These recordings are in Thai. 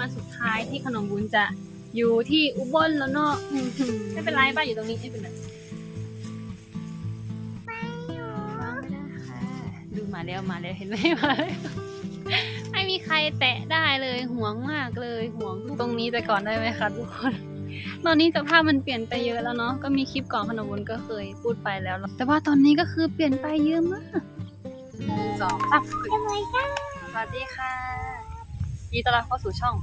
วันสุดท้ายที่ขนมบุญจะอยู่ที่อุบลแล้วเนาะอื้อหือไม่เป็นไรป้าอยู่ตรงนี้ไม่เป็นไรดูมาแล้วมาแล้วเห็นไหมมาแล้วไม่มีใครแตะได้เลยห่วงมากเลยห่วงตรงนี้แต่ก่อนได้ไหมคะทุกคน ตอนนี้สภาพมันเปลี่ยนไปเยอะแล้วเนาะก็มีคลิปก่อนขนมบุญก็เคยพูดไปแล้ว แต่ว่าตอนนี้ก็คือเปลี่ยนไปเยอะมากหนึ่งสองสามทำไมจ้าสวัสดีค่ะ ยินดีต้อนรับเข้าสู่ช่อง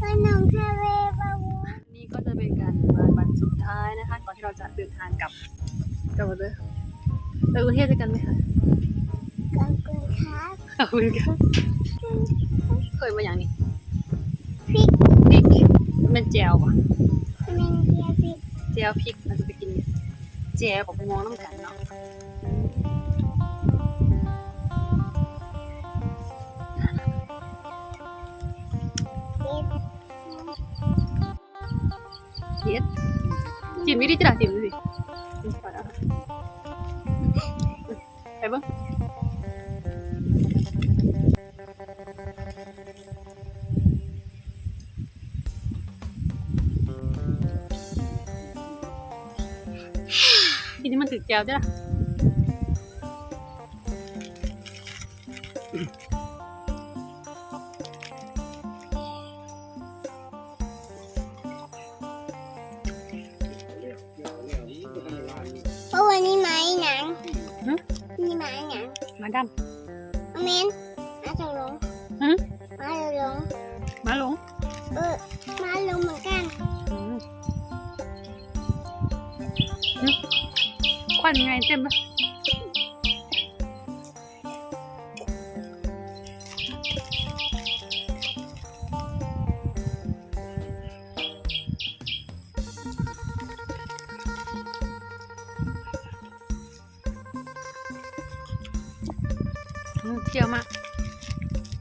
ขนมทะเลบาบูนี่ก็จะเป็นการมาวันสุดท้ายนะคะก่อนที่เราจะเดินทางกลับกลับมาเลยไปกรุงเทพด้วยกันไหมคะขอบคุณครับขอบคุณค่ะเคยมาอย่างนี้พริกพริกเป็นแจวป่ะเมนเทียพริกแจวพริกเราจะไปกินแจวกับไปมองน้ำกันเนาะ เย็ดจิ้มไม่ได้ วจ้ะเพราะวันนี้ไม้หนังมีไม้หนังมาดันเมนมาจะลงฮะมาจะลงมาลงเออมาลงเหมือนกันอืมอืมควันไงเต็มเล จียวมาก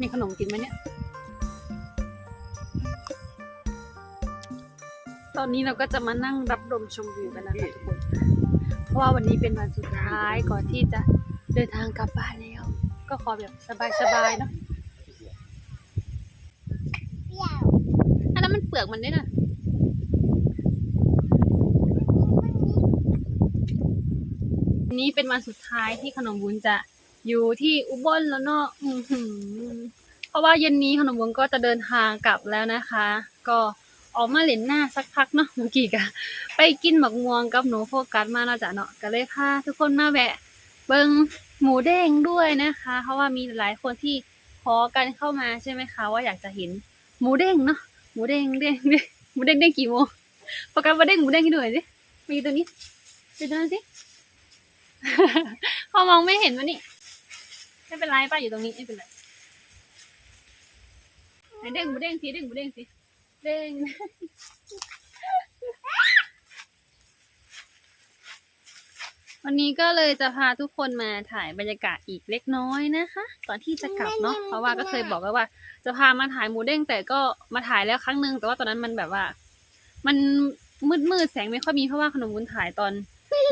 มีขนมกินไหมเนี่ย ตอนนี้เราก็จะมานั่งรับลมชมวิวกันนะคะทุกคน เพราะว่าวันนี้เป็นวันสุดท้ายก่อนที่จะเดินทางกลับบ้านแล้ว ก็ขอแบบสบายๆเนาะเปรี้ยวอันนั้นมันเปลือกมันด้วยนะวันนี้เป็นวันสุดท้ายที่ขนมบุญจะ อยู่ที่อุบลแล้วเนาะเพราะว่าเย็นนี้ขนมบุญก็จะเดินทางกลับแล้วนะคะ ก็ออกมาเล่นหน้าสักพักเนาะเมื่อกี้กะไปกินหมักม่วงกับหนูโฟกัสมาเนาะจ้ะเนาะก็เลยพาทุกคนมาแวะ เบิงหมูเด้งด้วยนะคะ เพราะว่ามีหลายคนที่ขอกันเข้ามาใช่ไหมคะ ว่าอยากจะเห็นหมูเด้งเนาะหมูเด้งเด้งเด้หมูเด้งเด้งกี่โมงโฟกัสมาเด้งหมูเด้งให้ดูหน่อยสิมีตัวนี้ไปดูหน่อยสิเขามองไม่เห็นวะนี่ ไม่เป็นไรป้าอยู่ตรงนี้ไม่เป็นไรไหนเด้งหมูเด้งสิเด้งหมูเด้งสิเด้งวันนี้ก็เลยจะพาทุกคนมาถ่ายบรรยากาศอีกเล็กน้อยนะคะ ก่อนที่จะกลับเนาะเพราะว่าก็เคยบอกไว้ว่า จะพามาถ่ายหมูเด้งแต่ก็มาถ่ายแล้วครั้งหนึ่งแต่ว่าตอนนั้นมันแบบว่า มันมืดมืดๆแสงไม่ค่อยมีเพราะว่าขนมวุ้นถ่ายตอน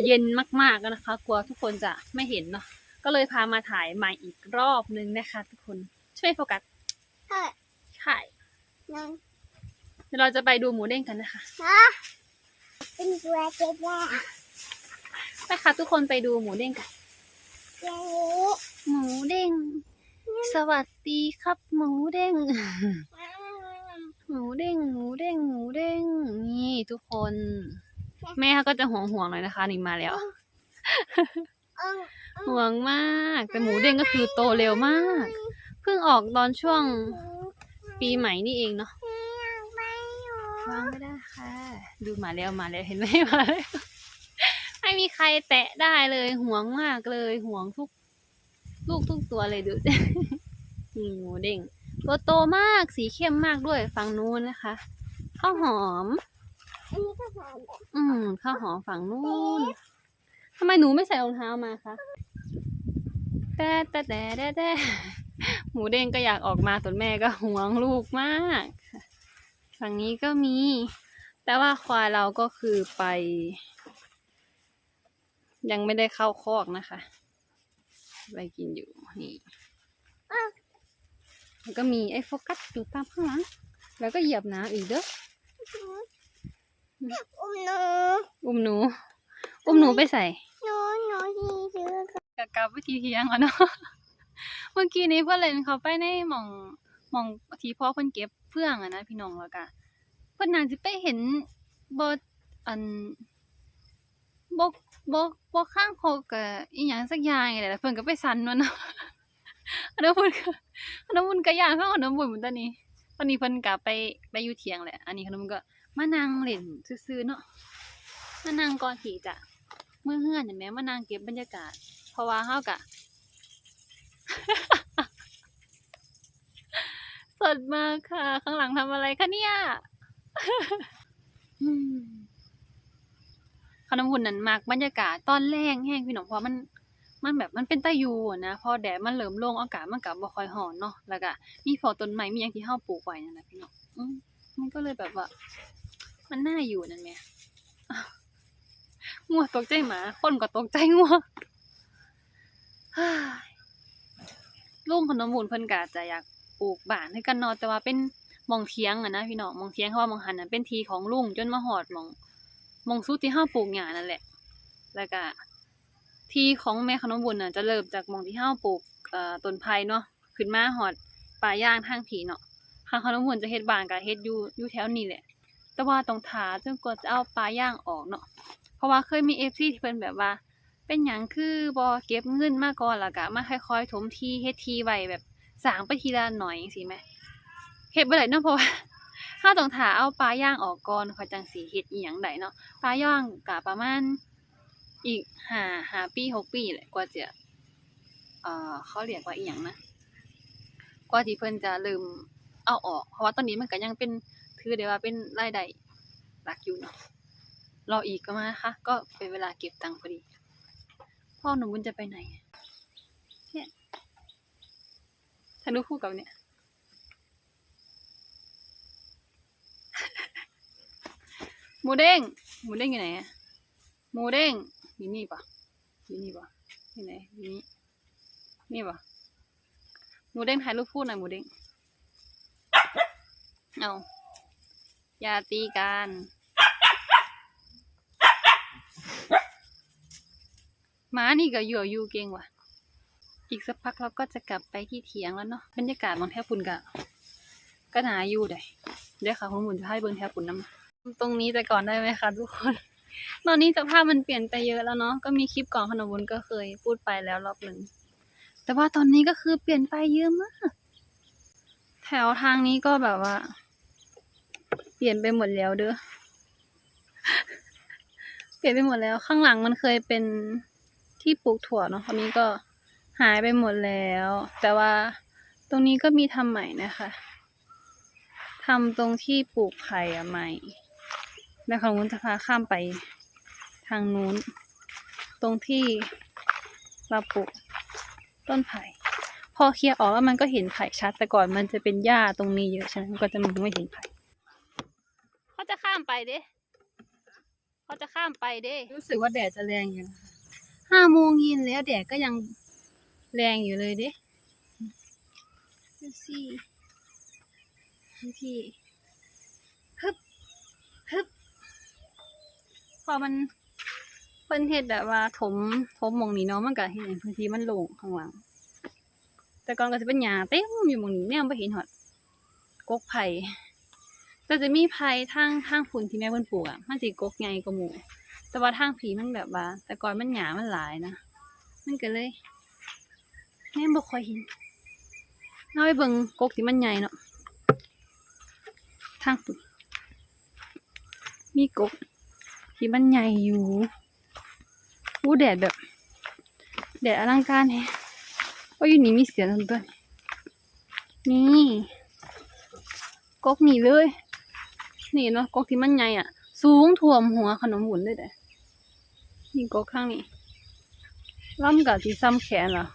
เย็นมากๆนะคะ กลัวทุกคนจะไม่เห็นเนาะ ก็เลยพามาถ่ายใหม่อีกรอบนึงนะคะ ทุกคนช่วยโฟกัสเฮ้ยใช่นั่นเดี๋ยวเราจะไปดูหมูเด้งกันนะคะฮะเป็นตัวเจ๊แย่ไปค่ะทุกคนไปดูหมูเด้งกันเจ๊หมูเด้ง สวัสดีครับ หมูเด้ง หมูเด้งหมูเด้งหมูเด้งนี่ทุกคน แม่เขาก็จะห่วงห่วงๆหน่อยนะคะนี่มาแล้วเออ ห่วงมาก แต่หมูเด้งก็คือโตเร็วมาก เพิ่งออกตอนช่วงปีใหม่นี่เองเนาะไม่อยู่วางไม่ได้ค่ะ ดูมาแล้วมาแล้วเห็นไหมมาแล้วไม่มีใครแตะได้เลยห่วงมากเลยห่วงทุก ลูกทุกตัวเลยดูนี่หมูเด้งตัวโตมากสีเข้มมากด้วยฝั่งนู้นนะคะข้าวหอมอันนี้ก็หอมอืมข้าวหอมฝั่งนู้น ทำไมหนูไม่ใส่รองเท้ามาคะแต่แต่แต่แต่แต่หมูเด้งก็อยากออกมาส่วนแม่ก็ห่วงลูกมากฝั่งนี้ก็มี แต่ว่าควายเราก็คือไป ยังไม่ได้เข้าคอกนะคะ ไปกินอยู่นี่แล้วก็มีไอ้โฟกัสอยู่ตามข้างหลังแล้วก็เหยียบน้ำอีกเด้ออุ้มหนู อุ้มหนู อุ้มหนูไปใส่หนูหนูที่ซื้อกะกลับวิธีเทียงอะเนาะ เมื่อกี้นี้เพื่อนเล่นเขาไปในหม่องหม่องที่พ่อเพิ่นเก็บเฟื่องอะนะพี่น้องแล้วก็เพิ่นน่าสิไปเห็นบ่อันบ่บ่บ่ข้างคกกะอีหยังสักอย่างนี่แหละเพิ่นก็ไปสั่นมันเนาะอันนั้นเพิ่นก็อันนั้นเพิ่นก็ย่างข้างอันนั้นบุญเหมือนตอนนี้ ตอนนี้เพิ่นก็ไปไปอยู่เถียงแหละ อันนี้ขนมก็มานั่งเล่นซื่อๆเนาะมานั่งก่อนที่จะ เมื่อเฮือนเห็นไหมมานั่งเก็บบรรยากาศ เพราะว่าเฮากะสดมากค่ะ ข้างหลังทำอะไรคะเนี่ยขนมหุ่นนั้นมากบรรยากาศตอนแรงแห้งพี่หน้องเพราะมันมันแบบมันเป็นตะยูนะพอแดดมันเริ่มลงอากาศมันก็บ่ค่อยร้อนเนาะแล้วก็มีพวกต้นไม้มีหยังที่เฮาปลูกไว้นั่นแหละพี่น้องมมันก็เลยแบบว่า มันน่าอยู่นั่นแหละ งัวตกใจหมา คนก็ตกใจงัวลุงขนมบุญเพิ่นก็จะอยากปลูกบ้านให้กันนาะแต่ว่าเป็นมองเถียงอะนะพี่น้องมองเถียงเพราว่ามองหันน่ะเป็นทีของลุงจนมาฮอดมองมองสุดที่เฮาปลูกหญ้านั่นแหละ แล้วก็ทีของแม่ขนมบุญน่ะจะเริ่มจากมองที่เฮาปลูกเอ่อต้นไผ่เนาะขึ้นมาฮอดป่าย่างทางผีเนาะทางขนมบุญจะเฮ็ดบ้านก็เฮ็ดอยู่อยู่แถวนี้แหละ แต่ว่าต้องถาจนกว่าจะเอาป่าย่างออกเนาะ ราะว่าเคยมี FC ที่เพิ่นแบบว่า เป็นหยังคือบ่เก็บเงินมาก่อนแล้วก็มาค่อยๆถมที่เฮ็ดทีไว้แบบสางไปทีละหน่อยจังซี่แหมเฮ็ดบ่ได้เนาะเพราะว่าเราต้องท่าเอาปลาย่างออกก่อนค่อยจังสิเฮ็ดอิหยังได้เนาะปลาย่างก็ประมาณอีกห้าห้าปีหกปีแหละกว่าจะเอ่อเขาเรียกว่าอีหยังนะกว่าที่เพิ่นจะเริ่มเอาออก เพราะว่าตอนนี้มันก็ยังเป็นถือได้ว่าเป็นรายได้หลักอยู่เนาะ รออีกก็มาค่ะก็เป็นเวลาเก็บตังค์พอดี พ่อหนูบุญจะไปไหน เนี่ยถ่ายรูปคู่กับเนี่ย หมูเด้ง หมูเด้งอยู่ไหนอะหมูเด้งอยู่นี่ปะอยู่นี่ปะอยู่ไหนอยู่นี่ นี่ปะหมูเด้งถ่ายรูปคู่หน่อยหมูเด้ง เอาอย่าตีกัน ม้านี่ก็อยู่อยู่เก่งว่ะ อีกสักพักเราก็จะกลับไปที่เถียงแล้วเนาะ บรรยากาศบางแทบปุ่นกะก็หนาอยู่ได้เดี๋ยวค่ะคุณหมุนจะให้เบิ่งแทบปุ่นน้ำตรงนี้แต่ก่อนได้ไหมคะทุกคน ตอนนี้สภาพมันเปลี่ยนไปเยอะแล้วเนาะ ก็มีคลิปก่อนขนมบุญก็เคยพูดไปแล้วรอบหนึ่ง แต่ว่าตอนนี้ก็คือเปลี่ยนไปเยอะมาก แถวทางนี้ก็แบบว่า เปลี่ยนไปหมดแล้วเด้อ เปลี่ยนไปหมดแล้วข้างหลังมันเคยเป็นที่ปลูกถั่วเนาะตอนนี้ก็หายไปหมดแล้ว แต่ว่าตรงนี้ก็มีทำใหม่นะคะทำตรงที่ปลูกไผ่ใหม่แล้วเขาจะพาข้ามไปทางนู้น ตรงที่เราปลูกต้นไผ่ พอเคลียร์ออกแล้วมันก็เห็นไผ่ชัด แต่ก่อนมันจะเป็นหญ้าตรงนี้เยอะฉะนั้นก็จะมองไม่เห็นไผ่เขาจะข้ามไปเด้ เขาจะข้ามไปเด้ รู้สึกว่าแดดจะแรงอยู่นะคะห้าโมงเย็นแล้วแดดก็ยังแรงอยู่เลยเด้ดูสิดูที่ฮึบฮึบพอมันเพิ่นเฮ็ดแบบว่าถมถมหมองนี้เนาะมันก็เห็นพื้นที่มันโล่งข้างหลัง แต่ก่อนก็จะเป็นหญ้าเต็มอยู่หมองนี้แนมบ่เห็นหอดกกไผ่ แต่จะมีไผ่ทางทางฝุ่นที่แม่เพิ่นปลูกอะมันสิกกใหญ่กว่าหมู่แต่ว่าทางผีมันแบบว่า แต่ก่อนมันหยามันหลายนะมันก็เลยแม่บ่ค่อยเห็นเอาไปเบิ่งกกที่มันใหญ่เนาะทางฝุ่นมีกกที่มันใหญ่อยู่อู้แดดแบบแดดอลังการแฮะว่าอยู่นี่มีเสียงต้นต้นนี่กกนี่เลย นี่เนาะกกที่มันใหญ่อะ สูงท่วมหัวขนมหมุนเลยเด้นี่กกข้างนี้ล่ำกับที่ซ้ำแขนเหรอ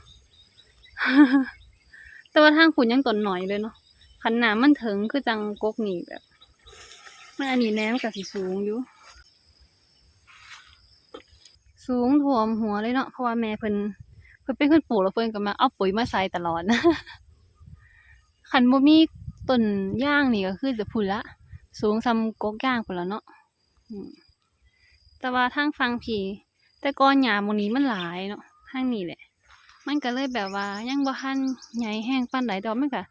แต่ว่าทางฝุ่นยังต้นหน่อยเลยเนาะขันหนามันถึงคือจังกกนี่แบบมันอันนี้แนมกับสีสูงอยู่ สูงถ่วมหัวเลยเนาะเพราะว่าแม่เพิ่นเพิ่นเป็นคนปลูกแล้วเพิ่นก็มาเอาปุ๋ยมาใส่ตลอดนะขันบ่มีต้นย่างนี่ก็คือจะพุ่นละ สูงซำกกย่างพุ่นละเนาะแต่ว่าทางฟังผีแต่ก่อนหญ้าหมู่นี้มันหลายเนาะทางนี้แหละ มันก็เลยแบบว่ายังบ่ทันใหญ่แห้งปานใดดอกมันก็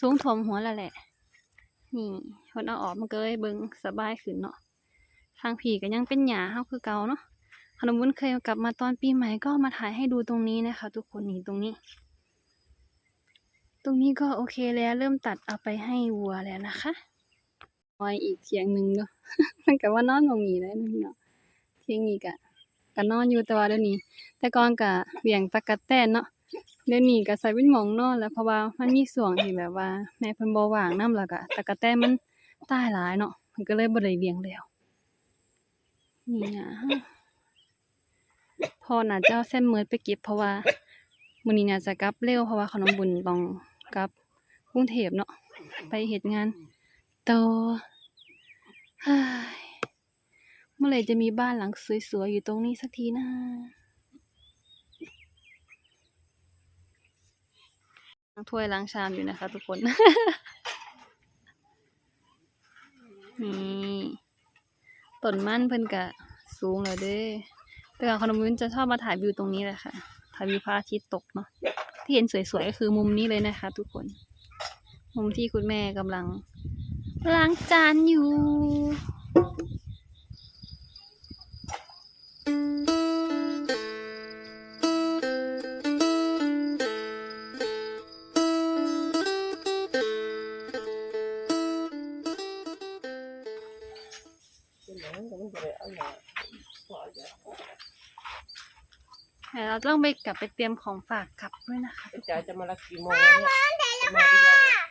สูงท่วมหัวแล้วแหละ นี่คนเอาออกมันก็เลยเบิงสบายขึ้นเนาะทางผีก็ยังเป็นหญ้าเฮาคือเก่าเนาะขนมวุ้นเคยกลับมาตอนปีใหม่ก็มาถ่ายให้ดูตรงนี้นะคะ ทุกคนนี่ตรงนี้ ตรงนี้ก็โอเคแล้วเริ่มตัดเอาไปให้วัวแล้วนะคะ ไว้อีกเทียงหนึ่งเนาะ มันก็ว่านอนตรงนี้แล้นะพี่เนาะเทียงนี้ก็ก็นอนอยู่แต่ว่าเดี๋ยวนี้ แต่ก่อนก็เลี้ยงตะกะแตนเนาะเดี๋ยวนี้ก็ใส่เป็นหมองนอนแล้วเพราะว่ามันมีช่วงที่แบบว่าแม่เพิ่นบ่ว่างนำแล้วก็ตะกะแตนมันตายหลายเนาะมันก็เลยบ่ได้เลี้ยงแล้วนี่นะพอน่าจะเอาเส้นเมิดไปเก็บเพราะว่ามื้อนี้น่าจะกลับเร็วเพราะว่าขนมบุญต้องกลับกรุงเทพเนาะไปเฮ็ดงาน ต่อเมื่อไหร่จะมีบ้านหลังสวยๆอยู่ตรงนี้สักทีนะล้างถ้วยล้างชามอยู่นะคะทุกคน นี่ต้นมันเพิ่นกะสูงแล้วเด้แต่ก่อนขนมวุ้นจะชอบมาถ่ายวิวตรงนี้แหละค่ะ ถ่ายวิวพระอาทิตย์ตกเนาะ ที่เห็นสวยๆก็คือมุมนี้เลยนะคะทุกคน มุมที่คุณแม่กำลัง ล้างจานอยู่เดี๋ยวเราต้องไปกลับไปเตรียมของฝากกลับด้วยนะคะจ๋าจะมารับกี่โมงเนี่ย